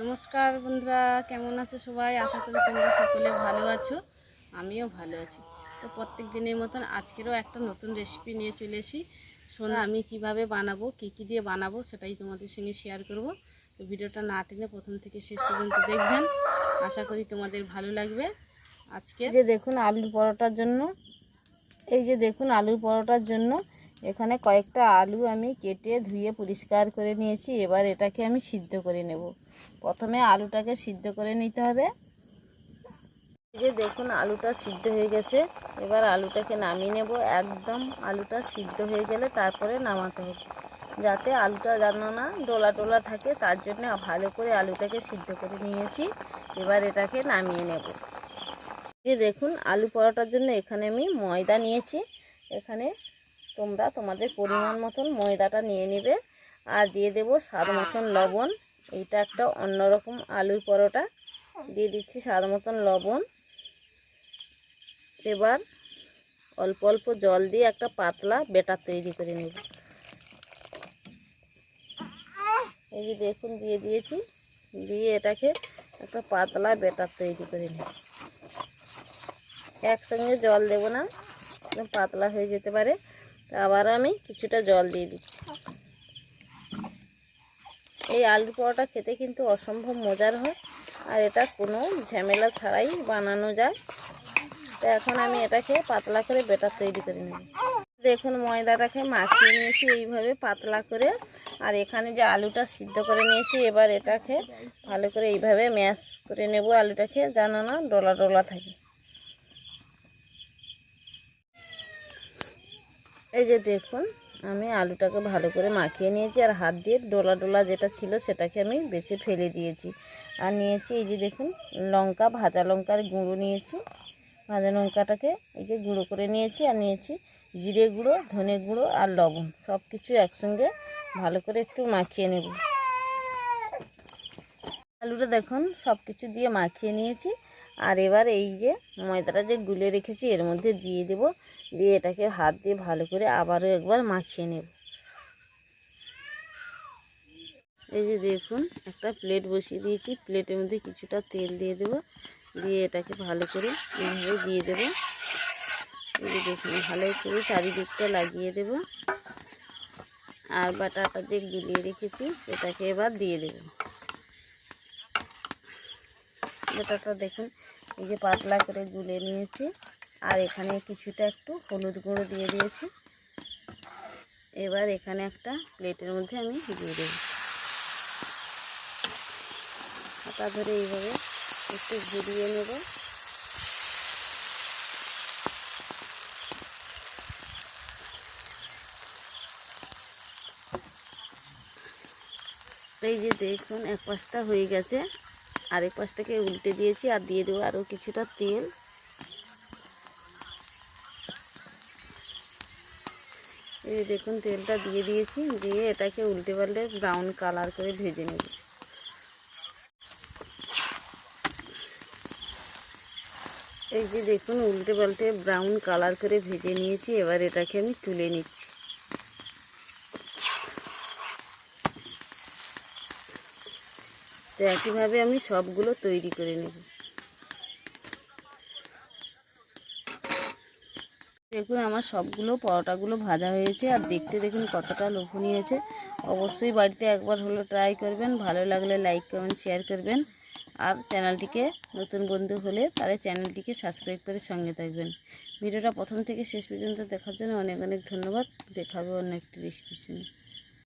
নমস্কার বন্ধুরা, কেমন আছো সবাই? আশা করি তোমরা সকলে ভালো আছো, আমিও ভালো আছি। তো প্রত্যেক দিনের মতন আজকেরও একটা নতুন রেসিপি নিয়ে চলে এসি শোনো, আমি কীভাবে বানাবো, কি কি দিয়ে বানাবো সেটাই তোমাদের সঙ্গে শেয়ার করব। তো ভিডিওটা না টেনে প্রথম থেকে শেষ পর্যন্ত দেখবেন। আশা করি তোমাদের ভালো লাগবে। আজকে যে দেখুন আলুর পরোটার জন্য, এই যে দেখুন আলুর পরোটার জন্য, এখানে কয়েকটা আলু আমি কেটে ধুয়ে পরিষ্কার করে নিয়েছি। এবার এটাকে আমি সিদ্ধ করে নেব। প্রথমে আলুটাকে সিদ্ধ করে নিতে হবে। যে দেখুন, আলুটা সিদ্ধ হয়ে গেছে। এবার আলুটাকে নামিয়ে নেব। একদম আলুটা সিদ্ধ হয়ে গেলে তারপরে নামাতে হবে। যাতে আলুটা যেন না ডোলা টোলা থাকে, তার জন্য ভালো করে আলুটাকে সিদ্ধ করে নিয়েছি। এবার এটাকে নামিয়ে নেব। যে দেখুন, আলু পরোটার জন্য এখানে আমি ময়দা নিয়েছি। এখানে তোমরা তোমাদের পরিমাণ মতন ময়দাটা নিয়ে নেবে। আর দিয়ে দেব স্বাদ মতন লবণ। এইটা একটা অন্যরকম আলুর পরোটা। দিয়ে দিচ্ছি স্বাদ মতন লবণ। এবার অল্প অল্প জল দিয়ে একটা পাতলা বেটার তৈরি করে নেব। এই যে দেখুন, দিয়ে দিয়েছি। দিয়ে এটাকে একটা পাতলা বেটার তৈরি করে নেব। একসঙ্গে জল দেব না পাতলা হয়ে যেতে পারে। আবার আমি কিছুটা জল দিয়ে দিচ্ছি। এই আলু পরোটা খেতে কিন্তু অসম্ভব মজার হয়। আর এটা কোনো ঝামেলা ছাড়াই বানানো যায়। তো এখন আমি এটাকে পাতলা করে বেটার তৈরি করে নেব। দেখুন ময়দাটাকে মাখিয়ে নিয়েছি এইভাবে পাতলা করে। আর এখানে যে আলুটা সিদ্ধ করে নিয়েছি, এবার এটাকে ভালো করে এইভাবে ম্যাশ করে নেব আলুটাকে, যেন না ডলা ডলা থাকে। এই যে দেখুন আমি আলুটাকে ভালো করে মাখিয়ে নিয়েছি আর হাত দিয়ে ডোলা ডোলা যেটা ছিল সেটাকে আমি বেছে ফেলে দিয়েছি। আর নিয়েছি এই যে দেখুন, লঙ্কা, ভাজা লঙ্কার গুঁড়ো নিয়েছি। ভাজা লঙ্কাটাকে এই যে গুঁড়ো করে নিয়েছি আর নিয়েছি জিরে গুঁড়ো, ধনে গুঁড়ো আর লবণ। সব কিছু একসঙ্গে ভালো করে একটু মাখিয়ে নেব। আলুটা দেখুন সব কিছু দিয়ে মাখিয়ে নিয়েছি। আর এবার এই যে ময়দাটা যে গুলে রেখেছি, এর মধ্যে দিয়ে দেব। দিয়ে এটাকে হাত দিয়ে ভালো করে আবারও একবার মাখিয়ে নেব। এই যে দেখুন, একটা প্লেট বসিয়ে দিয়েছি। প্লেটের মধ্যে কিছুটা তেল দিয়ে দেব। দিয়ে এটাকে ভালো করে এইভাবে দিয়ে দেব। এই যে দেখুন, ভালো করে চারিদিকটা লাগিয়ে দেব। আর বাটাটা দিয়ে গুলিয়ে রেখেছি, সেটাকে এবার দিয়ে দেব। বাটাটা দেখুন, এই যে পাতলা করে গুলে নিয়েছি। আর এখানে কিছুটা একটু হলুদ গুঁড়ো দিয়ে দিয়েছি। এবার এখানে একটা প্লেটের মধ্যে আমি দিয়ে দেব। হাতা ধরে এইভাবে একটু ঘুরিয়ে নেব। এই যে দেখুন, এক পাশটা হয়ে গেছে। আরেক পাশটাকে উল্টে দিয়েছি আর দিয়ে দেবো আরও কিছুটা তেল। এই দেখুন, তেলটা দিয়ে দিয়েছি, দিয়ে এটাকে উল্টে পাল্টে ব্রাউন কালার করে ভেজে নেব। এই যে দেখুন, উল্টে পাল্টে ব্রাউন কালার করে ভেজে নিয়েছি, এবার এটাকে আমি তুলে নিচ্ছি। তো একইভাবে আমি সবগুলো তৈরি করে নেব। দেখুন, আমার সবগুলো পরোটাগুলো ভাজা হয়েছে আর দেখতে দেখুন কতটা লোভনীয় হয়েছে। অবশ্যই বাড়িতে একবার হলো ট্রাই করবেন, ভালো লাগলে লাইক কমেন্ট শেয়ার করবেন। আর চ্যানেলটিকে নতুন বন্ধু হলে তাহলে চ্যানেলটিকে সাবস্ক্রাইব করে সঙ্গে থাকবেন। ভিডিওটা প্রথম থেকে শেষ পর্যন্ত দেখার জন্য অনেক অনেক ধন্যবাদ। দেখাবে অন্য একটি রেসিপির জন্য